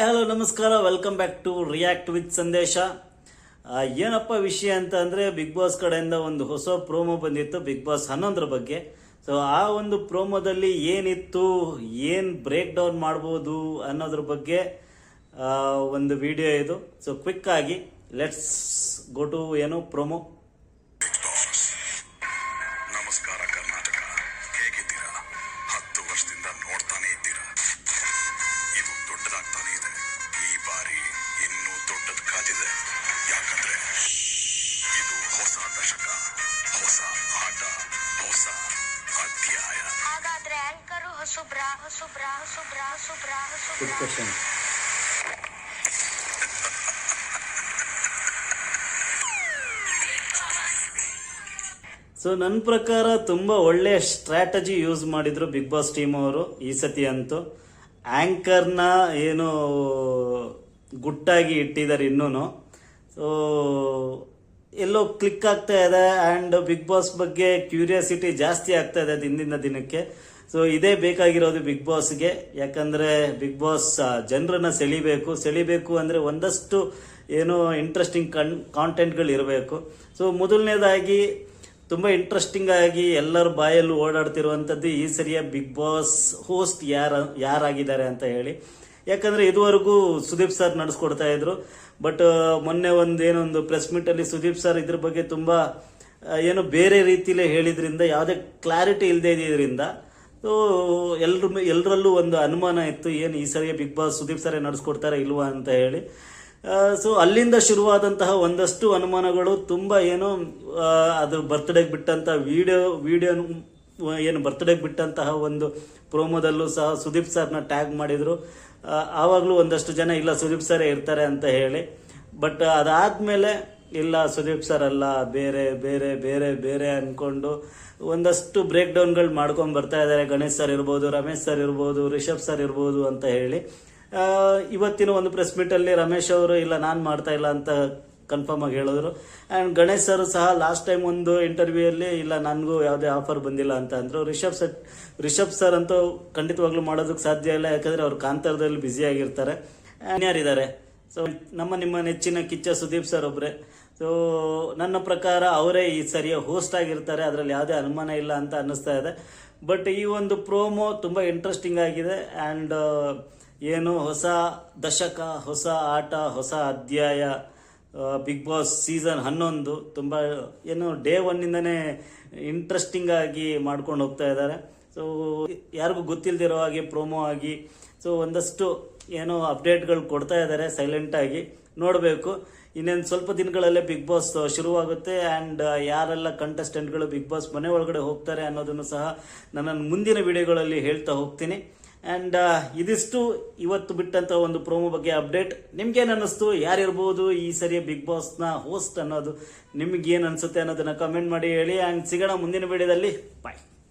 Hi, hello, ನಮಸ್ಕಾರ. Welcome back to react with Sandesh. ಏನಪ್ಪ ವಿಷಯ ಅಂತ ಅಂದರೆ ಬಿಗ್ ಬಾಸ್ ಕಡೆಯಿಂದ ಒಂದು ಹೊಸ ಪ್ರೋಮೋ ಬಂದಿತ್ತು ಬಿಗ್ ಬಾಸ್ ಹನ್ನೊಂದರ ಬಗ್ಗೆ. ಸೊ ಆ ಒಂದು ಪ್ರೋಮೋದಲ್ಲಿ ಏನಿತ್ತು, ಏನು ಬ್ರೇಕ್ ಡೌನ್ ಮಾಡ್ಬೋದು ಅನ್ನೋದ್ರ ಬಗ್ಗೆ ಒಂದು ವಿಡಿಯೋ ಇದು. ಸೊ ಆಗಿ ಲೆಟ್ಸ್ ಗೋ ಟು ಏನು ಪ್ರೋಮೋ ಆಂಕರು question. ಸೊ ನನ್ನ ಪ್ರಕಾರ ತುಂಬ ಒಳ್ಳೆಯ ಸ್ಟ್ರಾಟಜಿ ಯೂಸ್ ಮಾಡಿದ್ರು ಬಿಗ್ ಬಾಸ್ ಟೀಮ್ ಅವರು ಈ ಸತಿ ಅಂತೂ. ಆ್ಯಂಕರ್ನ ಏನು ಗುಟ್ಟಾಗಿ ಇಟ್ಟಿದ್ದಾರೆ ಇನ್ನೂ ಸೊ ಎಲ್ಲೋ ಕ್ಲಿಕ್ ಆಗ್ತಾ ಇದೆ ಆ್ಯಂಡ್ ಬಿಗ್ ಬಾಸ್ ಬಗ್ಗೆ ಕ್ಯೂರಿಯಾಸಿಟಿ ಜಾಸ್ತಿ ಆಗ್ತಾ ಇದೆ ದಿನದಿಂದ ದಿನಕ್ಕೆ. ಸೊ ಇದೇ ಬೇಕಾಗಿರೋದು ಬಿಗ್ ಬಾಸ್ಗೆ ಯಾಕಂದರೆ ಬಿಗ್ ಬಾಸ್ ಜನರನ್ನ ಸೆಳಿಬೇಕು. ಸೆಳಿಬೇಕು ಅಂದರೆ ಒಂದಷ್ಟು ಏನು ಇಂಟ್ರೆಸ್ಟಿಂಗ್ ಕನ್ ಕಾಂಟೆಂಟ್ಗಳು ಇರಬೇಕು. ಸೊ ಮೊದಲನೇದಾಗಿ ತುಂಬ ಇಂಟ್ರೆಸ್ಟಿಂಗ್ ಆಗಿ ಎಲ್ಲರ ಬಾಯಲ್ಲೂ ಓಡಾಡ್ತಿರುವಂಥದ್ದು ಈ ಸರಿಯ ಬಿಗ್ ಬಾಸ್ ಹೋಸ್ಟ್ ಯಾರ, ಯಾರಾಗಿದ್ದಾರೆ ಅಂತ ಹೇಳಿ. ಯಾಕಂದ್ರೆ ಇದುವರೆಗೂ ಸುದೀಪ್ ಸರ್ ನಡೆಸ್ಕೊಡ್ತಾ ಇದ್ರು. ಬಟ್ ಮೊನ್ನೆ ಒಂದು ಏನೊಂದು ಪ್ರೆಸ್ ಮೀಟಲ್ಲಿ ಸುದೀಪ್ ಸರ್ ಇದ್ರ ಬಗ್ಗೆ ತುಂಬ ಏನೋ ಬೇರೆ ರೀತಿಲೇ ಹೇಳಿದ್ರಿಂದ, ಯಾವುದೇ ಕ್ಲಾರಿಟಿ ಇಲ್ಲದೆ ಇದ್ರಿಂದ ಸೊ, ಎಲ್ರ ಎಲ್ಲರಲ್ಲೂ ಒಂದು ಅನುಮಾನ ಇತ್ತು, ಏನು ಈ ಸರಿಯ ಬಿಗ್ ಬಾಸ್ ಸುದೀಪ್ ಸರೇ ನಡೆಸ್ಕೊಡ್ತಾರೆ ಇಲ್ವಾ ಅಂತ ಹೇಳಿ. ಸೊ, ಅಲ್ಲಿಂದ ಶುರುವಾದಂತಹ ಒಂದಷ್ಟು ಅನುಮಾನಗಳು ತುಂಬ ಏನು ಅದು ಬರ್ತ್ಡೇಗೆ ಬಿಟ್ಟಂತ ವಿಡಿಯೋ ವಿಡಿಯೋ ಏನು ಬರ್ತ್ಡೇಗೆ ಬಿಟ್ಟಂತಹ ಒಂದು ಪ್ರೋಮೋದಲ್ಲೂ ಸಹ ಸುದೀಪ್ ಸರ್ನ ಟ್ಯಾಗ್ ಮಾಡಿದ್ರು. ಆವಾಗಲೂ ಒಂದಷ್ಟು ಜನ, ಇಲ್ಲ ಸುದೀಪ್ ಸರೇ ಇರ್ತಾರೆ ಅಂತ ಹೇಳಿ. ಬಟ್ ಅದಾದ್ಮೇಲೆ, ಇಲ್ಲ ಸುದೀಪ್ ಸರ್ ಅಲ್ಲ, ಬೇರೆ ಬೇರೆ ಬೇರೆ ಬೇರೆ ಅನ್ಕೊಂಡು ಒಂದಷ್ಟು ಬ್ರೇಕ್ ಡೌನ್ಗಳು ಮಾಡ್ಕೊಂಡು ಬರ್ತಾ ಇದ್ದಾರೆ. ಗಣೇಶ್ ಸರ್ ಇರ್ಬೋದು, ರಮೇಶ್ ಸರ್ ಇರ್ಬೋದು, ರಿಷಬ್ ಸರ್ ಇರ್ಬೋದು ಅಂತ ಹೇಳಿ. ಇವತ್ತಿನ ಒಂದು ಪ್ರೆಸ್ ಮೀಟಲ್ಲಿ ರಮೇಶ್ ಅವರು, ಇಲ್ಲ ನಾನು ಮಾಡ್ತಾ ಇಲ್ಲ ಅಂತ ಕನ್ಫರ್ಮ್ ಆಗಿ ಹೇಳಿದ್ರು. ಆ್ಯಂಡ್ ಗಣೇಶ್ ಸರ್ ಸಹ ಲಾಸ್ಟ್ ಟೈಮ್ ಒಂದು ಇಂಟರ್ವ್ಯೂ ಅಲ್ಲಿ, ಇಲ್ಲ, ನನಗೂ ಯಾವುದೇ ಆಫರ್ ಬಂದಿಲ್ಲ ಅಂತ ಅಂದರು. ರಿಷಬ್ ಸರ್ ರಿಷಬ್ ಸರ್ ಅಂತೂ ಖಂಡಿತವಾಗ್ಲೂ ಮಾಡೋದಕ್ಕೆ ಸಾಧ್ಯ ಇಲ್ಲ, ಯಾಕಂದ್ರೆ ಅವ್ರು ಕಾಂತಾರದಲ್ಲಿ ಬ್ಯುಸಿ ಆಗಿರ್ತಾರೆ. And ಯಾರಿದ್ದಾರೆ ಸೊ ನಮ್ಮ ನಿಮ್ಮ ನೆಚ್ಚಿನ ಕಿಚ್ಚ ಸುದೀಪ್ ಸರ್ ಒಬ್ರೆ. ಸೊ ನನ್ನ ಪ್ರಕಾರ ಅವರೇ ಈ ಸರಿಯ ಹೋಸ್ಟ್ ಆಗಿರ್ತಾರೆ, ಅದರಲ್ಲಿ ಯಾವುದೇ ಅನುಮಾನ ಇಲ್ಲ ಅಂತ ಅನ್ನಿಸ್ತಾ ಇದೆ. ಬಟ್ ಈ ಒಂದು ಪ್ರೋಮೋ ತುಂಬ ಇಂಟ್ರೆಸ್ಟಿಂಗ್ ಆಗಿದೆ. ಆ್ಯಂಡ್ ಏನು, ಹೊಸ ದಶಕ, ಹೊಸ ಆಟ, ಹೊಸ ಅಧ್ಯಾಯ ಬಿಗ್ ಬಾಸ್ ಸೀಸನ್ ಹನ್ನೊಂದು. ತುಂಬ, ಏನು ಡೇ ಒನ್ನಿಂದನೇ ಇಂಟ್ರೆಸ್ಟಿಂಗ್ ಆಗಿ ಮಾಡ್ಕೊಂಡು ಹೋಗ್ತಾ ಇದ್ದಾರೆ. ಸೊ ಯಾರಿಗೂ ಗೊತ್ತಿಲ್ಲದಿರೋ ಹಾಗೆ ಪ್ರೋಮೋ ಆಗಿ ಸೊ ಒಂದಷ್ಟು, ಏನೋ ಅಪ್ಡೇಟ್ಗಳು ಕೊಡ್ತಾ ಇದ್ದಾರೆ ಸೈಲೆಂಟ್ ಆಗಿ. ನೋಡಬೇಕು. ಇನ್ನೇನು ಸ್ವಲ್ಪ ದಿನಗಳಲ್ಲೇ ಬಿಗ್ ಬಾಸ್ ಶುರುವಾಗುತ್ತೆ ಆ್ಯಂಡ್ ಯಾರೆಲ್ಲ ಕಂಟೆಸ್ಟೆಂಟ್ಗಳು ಬಿಗ್ ಬಾಸ್ ಮನೆ ಒಳಗಡೆ ಹೋಗ್ತಾರೆ ಅನ್ನೋದನ್ನು ಸಹ ನನ್ನ ಮುಂದಿನ ವಿಡಿಯೋಗಳಲ್ಲಿ ಹೇಳ್ತಾ ಹೋಗ್ತೀನಿ. ಆ್ಯಂಡ್ ಇದಿಷ್ಟು ಇವತ್ತು ಬಿಟ್ಟಂತ ಒಂದು ಪ್ರೋಮೋ ಬಗ್ಗೆ ಅಪ್ಡೇಟ್ ನಿಮ್ಗೇನು ಅನ್ನಿಸ್ತು? ಯಾರಿರ್ಬೋದು ಈ ಸರಿ ಬಿಗ್ ಬಾಸ್ನ ಹೋಸ್ಟ್ ಅನ್ನೋದು. ನಿಮ್ಗೇನು ಅನಿಸುತ್ತೆ ಅನ್ನೋದನ್ನ ಕಮೆಂಟ್ ಮಾಡಿ ಹೇಳಿ. ಆ್ಯಂಡ್ ಸಿಗೋಣ ಮುಂದಿನ ವಿಡಿಯೋದಲ್ಲಿ ಬಾಯ್